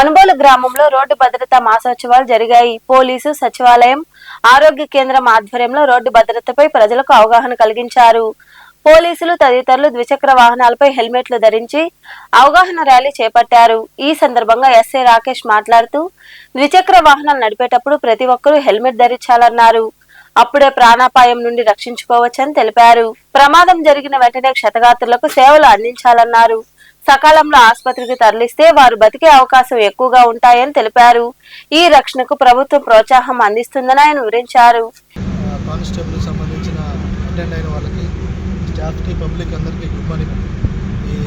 మనుబోలు గ్రామంలో రోడ్డు భద్రతా మాసోత్సవాలు జరిగాయి. పోలీసు సచివాలయం ఆరోగ్య కేంద్రం ఆధ్వర్యంలో రోడ్డు భద్రతపై ప్రజలకు అవగాహన కలిగించారు. పోలీసులు తదితరులు ద్విచక్ర వాహనాలపై హెల్మెట్లు ధరించి అవగాహన ర్యాలీ చేపట్టారు. ఈ సందర్భంగా ఎస్ఏ రాకేష్ మాట్లాడుతూ ద్విచక్ర వాహనాలు నడిపేటప్పుడు ప్రతి ఒక్కరూ హెల్మెట్ ధరించాలన్నారు. అప్పుడే ప్రాణాపాయం నుండి రక్షించుకోవచ్చని తెలిపారు. ప్రమాదం జరిగిన వెంటనే క్షతగాత్రులకు సేవలు అందించాలన్నారు. సకాలంలో ఆసుపత్రికి తరలిస్తే వారు బతికే అవకాశం ఎక్కువగా ఉంటాయని తెలిపారు. ఈ రక్షణకు ప్రభుత్వం ప్రోత్సాహం అందిస్తుందని ఆయన వివరించారు. కానిస్టేబుల్ సంబంధించిన అటెండ్ అయిన వాళ్ళకి స్టాఫ్కి పబ్లిక్ అందరికీ గుడ్ మార్నింగ్. ఈ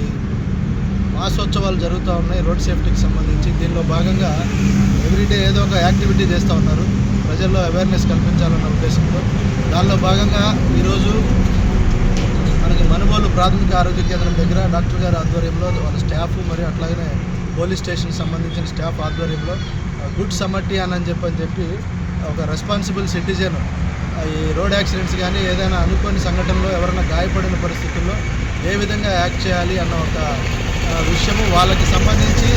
మాసోత్సవాలు జరుగుతూ ఉన్నాయి రోడ్ సేఫ్టీకి సంబంధించి. దీనిలో భాగంగా ఎవ్రీడే ఏదో ఒక యాక్టివిటీ చేస్తూ ఉన్నారు. ప్రజల్లో అవేర్నెస్ కల్పించాలన్న ఉద్దేశంతో. దానిలో భాగంగా ఈరోజు మనకి మనుగోలు ప్రాథమిక ఆరోగ్య కేంద్రం దగ్గర డాక్టర్ గారి ఆధ్వర్యంలో వాళ్ళ స్టాఫ్ మరియు అట్లాగనే పోలీస్ స్టేషన్ సంబంధించిన స్టాఫ్ ఆధ్వర్యంలో గుడ్ సమట్టి అని చెప్పి అని చెప్పి ఒక రెస్పాన్సిబుల్ సిటిజన్ ఈ రోడ్ యాక్సిడెంట్స్ కానీ ఏదైనా అనుకోని సంఘటనలో ఎవరైనా గాయపడిన పరిస్థితుల్లో ఏ విధంగా యాక్ట్ చేయాలి అన్న ఒక విషయము వాళ్ళకి సంబంధించి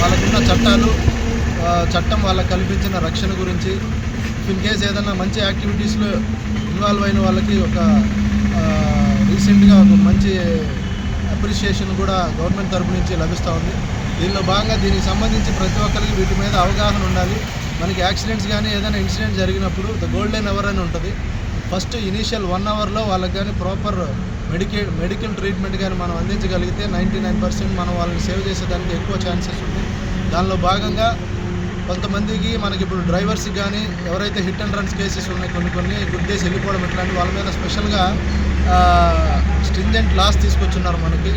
వాళ్ళకున్న చట్టాలు చట్టం వాళ్ళకి కల్పించిన రక్షణ గురించి ఇన్ కేస్ ఏదైనా మంచి యాక్టివిటీస్లో ఇన్వాల్వ్ అయిన వాళ్ళకి ఒక రీసెంట్గా ఒక మంచి అప్రిషియేషన్ కూడా గవర్నమెంట్ తరపు నుంచి లభిస్తూ ఉంది. దీనిలో భాగంగా దీనికి సంబంధించి ప్రతి ఒక్కరికి వీటి మీద అవగాహన ఉండాలి. మనకి యాక్సిడెంట్స్ కానీ ఏదైనా ఇన్సిడెంట్ జరిగినప్పుడు ద గోల్డెన్ అవర్ అని ఉంటుంది. ఫస్ట్ ఇనీషియల్ వన్ అవర్లో వాళ్ళకి కానీ ప్రాపర్ మెడికల్ మెడికల్ ట్రీట్మెంట్ కానీ మనం అందించగలిగితే నైంటీ నైన్ పర్సెంట్ మనం వాళ్ళని సేవ్ చేసేదానికి ఎక్కువ ఛాన్సెస్ ఉంది దానిలో భాగంగా కొంతమందికి మనకి ఇప్పుడు డ్రైవర్స్కి కానీ ఎవరైతే హిట్ అండ్ రన్స్ కేసెస్ ఉన్నాయి కొన్ని కొన్ని గుడ్ డేస్ వెళ్ళిపోవడం ఇట్లాంటి వాళ్ళ మీద స్పెషల్గా స్ట్రింజెంట్ లాస్ తీసుకొచ్చున్నారు మనకి.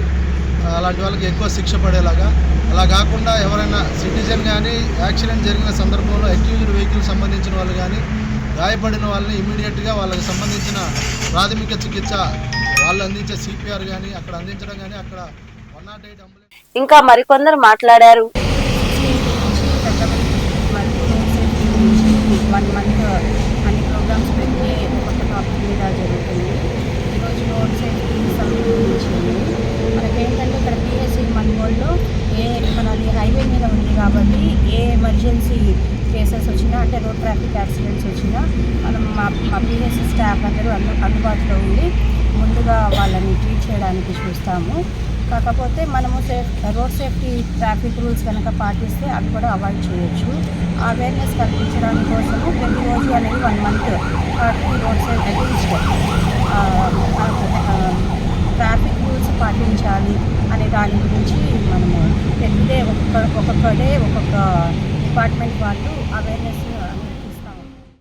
అలాంటి వాళ్ళకి ఎక్కువ శిక్ష పడేలాగా. అలా కాకుండా ఎవరైనా సిటిజన్ కానీ యాక్సిడెంట్ జరిగిన సందర్భంలో అక్యూజ్డ్ వెహికల్ సంబంధించిన వాళ్ళు కానీ గాయపడిన వాళ్ళని ఇమీడియట్గా వాళ్ళకి సంబంధించిన ప్రాథమిక చికిత్స వాళ్ళు అందించే సిపిఆర్ కానీ అక్కడ అందించడం కానీ అక్కడ వన్ నాట్ ఎయిట్ ఇంకా మరికొందరు మాట్లాడారు వన్ మంత్ అన్ని ప్రోగ్రామ్స్ పెట్టి ఒక్కొక్క టాపిక్ మీద జరుగుతుంది ఈరోజు రోడ్ సేఫ్టీకి సంబంధించింది మనకేంటంటే ఇక్కడ పిఎస్సి మన్గోల్లో ఏ మనది హైవే మీద ఉంది కాబట్టి ఏ ఎమర్జెన్సీ కేసెస్ వచ్చినా అంటే రోడ్ ట్రాఫిక్ యాక్సిడెంట్స్ వచ్చినా మనం మా మా పిఎస్సి స్టాఫ్ అందరూ అందు అందుబాటులో ఉండి ముందుగా వాళ్ళని ట్రీట్ చేయడానికి చూస్తాము. కాకపోతే మనము safe road safety traffic rules కనుక పాటిస్తే అవి కూడా అవాయిడ్ చేయొచ్చు. అవేర్నెస్ కల్పించడానికి కోసము ప్రతిరోజు అనేది one month road safe at least traffic rules పాటించాలి అనే దాని గురించి మనము ప్రతిదే ఒక్కొక్క ఒక్కొక్క డే ఒక్కొక్క డిపార్ట్మెంట్ వాళ్ళు అవేర్నెస్